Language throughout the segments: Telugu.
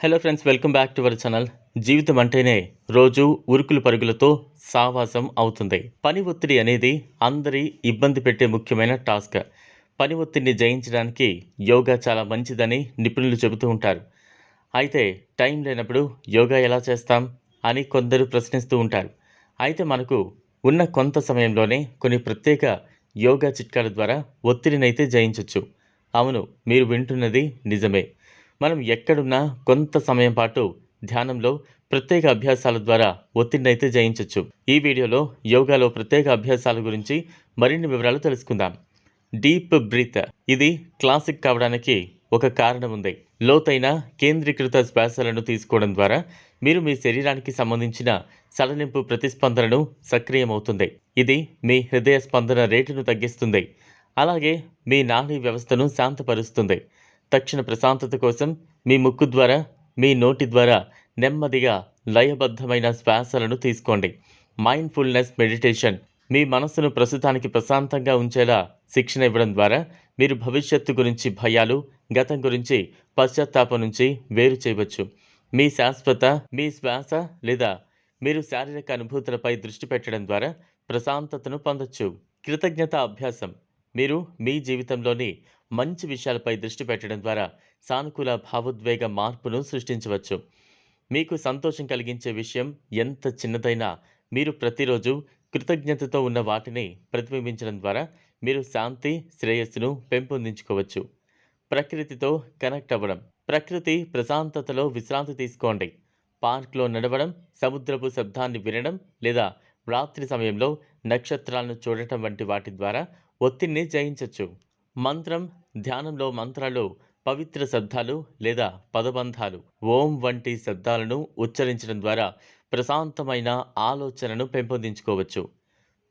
Hello friends welcome back to our channel జీవితం అంటేనే రోజు ఉరుకులు పరుగులతో సావాసం అవుతుంది. పని ఒత్తిడి అనేది అందరి ఇబ్బంది పెట్టే ముఖ్యమైన టాస్క్. పని ఒత్తిడిని జయించడానికి యోగా చాలా మంచిదని నిపుణులు చెబుతూ ఉంటారు. అయితే టైం లేనప్పుడు యోగా ఎలా చేస్తాం అని కొందరు ప్రశ్నిస్తూ ఉంటారు. అయితే మనకు ఉన్న కొంత సమయంలోనే కొన్ని ప్రత్యేక యోగా చిట్కాల ద్వారా ఒత్తిడిని అయితే జయించవచ్చు అవును మీరు వింటున్నది నిజమే. మనం ఎక్కడున్నా కొంత సమయం పాటు ధ్యానంలో ప్రత్యేక అభ్యాసాల ద్వారా ఒత్తిడిని అయితే జయించవచ్చు ఈ వీడియోలో యోగాలో ప్రత్యేక అభ్యాసాల గురించి మరిన్ని వివరాలు తెలుసుకుందాం. డీప్ బ్రీత్ ఇది క్లాసిక్ కావడానికి ఒక కారణం ఉంది. లోతైన కేంద్రీకృత శ్వాసలను తీసుకోవడం ద్వారా మీరు మీ శరీరానికి సంబంధించిన సడలింపు ప్రతిస్పందనను సక్రియమవుతుంది. ఇది మీ హృదయ స్పందన రేటును తగ్గిస్తుంది. అలాగే మీ నాడీ వ్యవస్థను శాంతపరుస్తుంది. తక్షణ ప్రశాంతత కోసం మీ ముక్కు ద్వారా మీ నోటి ద్వారా నెమ్మదిగా లయబద్ధమైన శ్వాసలను తీసుకోండి. మైండ్ఫుల్నెస్ మెడిటేషన్ మీ మనసును ప్రస్తుతానికి ప్రశాంతంగా ఉంచేలా శిక్షణ ఇవ్వడం ద్వారా మీరు భవిష్యత్తు గురించి భయాలు గతం గురించి పశ్చాత్తాపం నుంచి వేరు చేయవచ్చు. మీ శాశ్వత మీ శ్వాస లేదా మీరు శారీరక అనుభూతులపై దృష్టి పెట్టడం ద్వారా ప్రశాంతతను పొందొచ్చు. కృతజ్ఞత అభ్యాసం. మీరు మీ జీవితంలోని మంచి విషయాలపై దృష్టి పెట్టడం ద్వారా సానుకూల భావోద్వేగ మార్పును సృష్టించవచ్చు. మీకు సంతోషం కలిగించే విషయం ఎంత చిన్నదైనా మీరు ప్రతిరోజు కృతజ్ఞతతో ఉన్న వాటిని ప్రతిబింబించడం ద్వారా మీరు శాంతి శ్రేయస్సును పెంపొందించుకోవచ్చు. ప్రకృతితో కనెక్ట్ అవ్వడం. ప్రకృతి ప్రశాంతతలో విశ్రాంతి తీసుకోండి. పార్క్లో నడవడం సముద్రపు శబ్దాన్ని వినడం లేదా రాత్రి సమయంలో నక్షత్రాలను చూడటం వంటి వాటి ద్వారా ఒత్తిడిని జయించవచ్చు మంత్రం ధ్యానంలో మంత్రాలు పవిత్ర శబ్దాలు లేదా పదబంధాలు ఓం వంటి శబ్దాలను ఉచ్చరించడం ద్వారా ప్రశాంతమైన ఆలోచనను పెంపొందించుకోవచ్చు.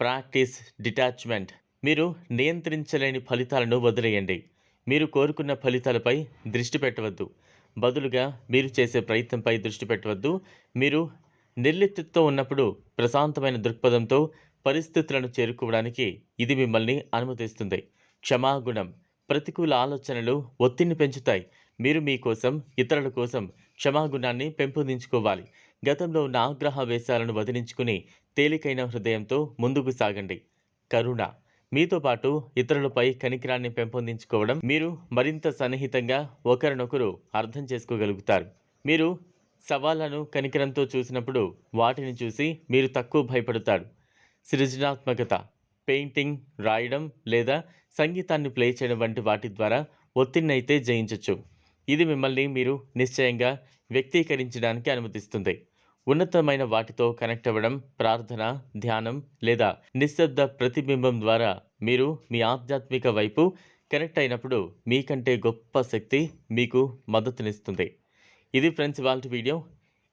Practice detachment. మీరు నియంత్రించలేని ఫలితాలను వదిలేయండి. మీరు కోరుకున్న ఫలితాలపై దృష్టి పెట్టవద్దు. బదులుగా మీరు చేసే ప్రయత్నంపై దృష్టి పెట్టవద్దు. మీరు నిర్లిప్తతో ఉన్నప్పుడు ప్రశాంతమైన దృక్పథంతో పరిస్థితులను చేరుకోవడానికి ఇది మిమ్మల్ని అనుమతిస్తుంది. క్షమాగుణం ప్రతికూల ఆలోచనలు ఒత్తిడిని పెంచుతాయి. మీరు మీకోసం ఇతరుల కోసం క్షమాగుణాన్ని పెంపొందించుకోవాలి. గతంలో ఉన్న ఆగ్రహావేశాలను వదిలించుకుని తేలికైన హృదయంతో ముందుకు సాగండి. కరుణ మీతో పాటు ఇతరులపై కనికరాన్ని పెంపొందించుకోవడం మీరు మరింత సన్నిహితంగా ఒకరినొకరు అర్థం చేసుకోగలుగుతారు. మీరు సవాళ్ళను కనికరంతో చూసినప్పుడు వాటిని చూసి మీరు తక్కువ భయపడతారు. సృజనాత్మకత పెయింటింగ్ రాయడం లేదా సంగీతాన్ని ప్లే చేయడం వంటి వాటి ద్వారా ఒత్తిడిని అయితే జయించవచ్చు ఇది మిమ్మల్ని మీరు నిశ్చయంగా వ్యక్తీకరించడానికి అనుమతిస్తుంది. ఉన్నతమైన వాటితో కనెక్ట్ అవ్వడం ప్రార్థన ధ్యానం లేదా నిశ్శబ్ద ప్రతిబింబం ద్వారా మీరు మీ ఆధ్యాత్మిక వైపు కనెక్ట్ అయినప్పుడు మీకంటే గొప్ప శక్తి మీకు మద్దతునిస్తుంది. ఇది ఫ్రెండ్స్ వాళ్ళ వీడియో.